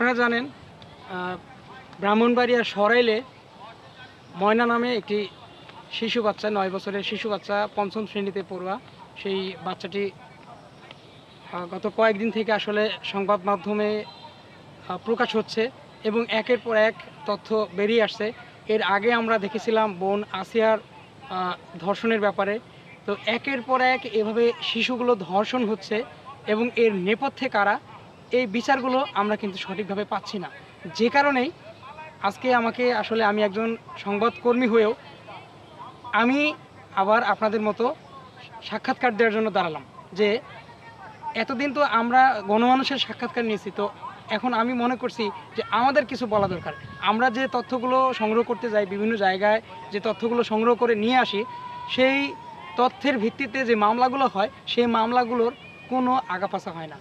আপনারা জানেন ব্রাহ্মণবাড়িয়া সরাইলে ময়না নামে একটি শিশু বাচ্চা, নয় বছরের শিশু বাচ্চা পঞ্চম শ্রেণীতে পড়ুয়া। সেই বাচ্চাটি গত কয়েকদিন থেকে আসলে সংবাদ মাধ্যমে প্রকাশ হচ্ছে এবং একের পর এক তথ্য বেরিয়ে আসছে। এর আগে আমরা দেখেছিলাম বোন আসিয়ার ধর্ষণের ব্যাপারে। তো একের পর এক এভাবে শিশুগুলো ধর্ষণ হচ্ছে এবং এর নেপথ্যে কারা? এই বিচারগুলো আমরা কিন্তু সঠিকভাবে পাচ্ছি না। যে কারণেই আজকে আমাকে আসলে আমি একজন সংবাদকর্মী হয়েও আমি আবার আপনাদের মতো সাক্ষাৎকার দেওয়ার জন্য দাঁড়ালাম যে এতদিন তো আমরা গণমানুষের সাক্ষাৎকার নিয়েছি, তো এখন আমি মনে করছি যে আমাদের কিছু বলা দরকার। আমরা যে তথ্যগুলো সংগ্রহ করতে যাই, বিভিন্ন জায়গায় যে তথ্যগুলো সংগ্রহ করে নিয়ে আসি, সেই তথ্যের ভিত্তিতে যে মামলাগুলো হয়, সেই মামলাগুলোর কোনো আগাপাছা হয় না।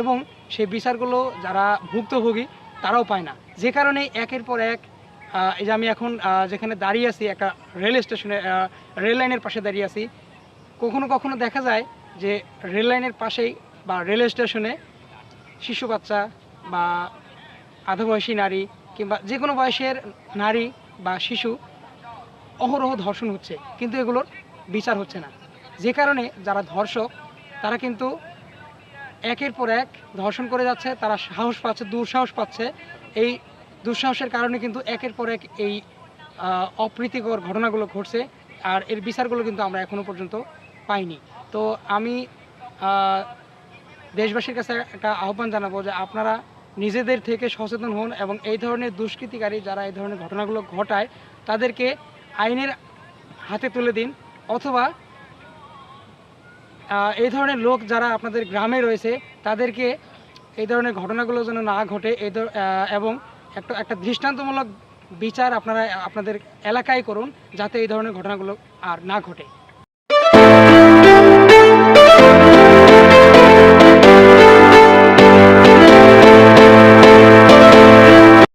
এবং সেই বিচারগুলো যারা ভুক্তভোগী, তারাও পায় না। যে কারণে একের পর এক এই যে আমি এখন যেখানে দাঁড়িয়ে আছি, একটা রেল স্টেশনে রেল লাইনের পাশে দাঁড়িয়ে আছি, কখনো কখনো দেখা যায় যে রেল লাইনের পাশেই বা রেল স্টেশনে শিশু বাচ্চা বা আধাবয়সী নারী কিংবা যে কোনো বয়সের নারী বা শিশু অহরহ ধর্ষণ হচ্ছে, কিন্তু এগুলোর বিচার হচ্ছে না। যে কারণে যারা ধর্ষক, তারা কিন্তু একের পর এক ধর্ষণ করে যাচ্ছে, তারা সাহস পাচ্ছে, দুঃসাহস পাচ্ছে। এই দুঃসাহসের কারণে কিন্তু একের পর এক এই অপ্রীতিকর ঘটনাগুলো ঘটছে আর এর বিচারগুলো কিন্তু আমরা এখনও পর্যন্ত পাইনি। তো আমি দেশবাসীর কাছে একটা আহ্বান জানাব যে আপনারা নিজেদের থেকে সচেতন হন এবং এই ধরনের দুষ্কৃতিকারী যারা এই ধরনের ঘটনাগুলো ঘটায়, তাদেরকে আইনের হাতে তুলে দিন অথবা এই ধরনের লোক যারা আপনাদের গ্রামে রয়েছে, তাদেরকে এই ধরনের ঘটনাগুলো যেন না ঘটে, এই এবং একটা একটা দৃষ্টান্তমূলক বিচার আপনারা, আপনাদের এলাকায় করুন, যাতে এই ধরনের ঘটনাগুলো আর না ঘটে।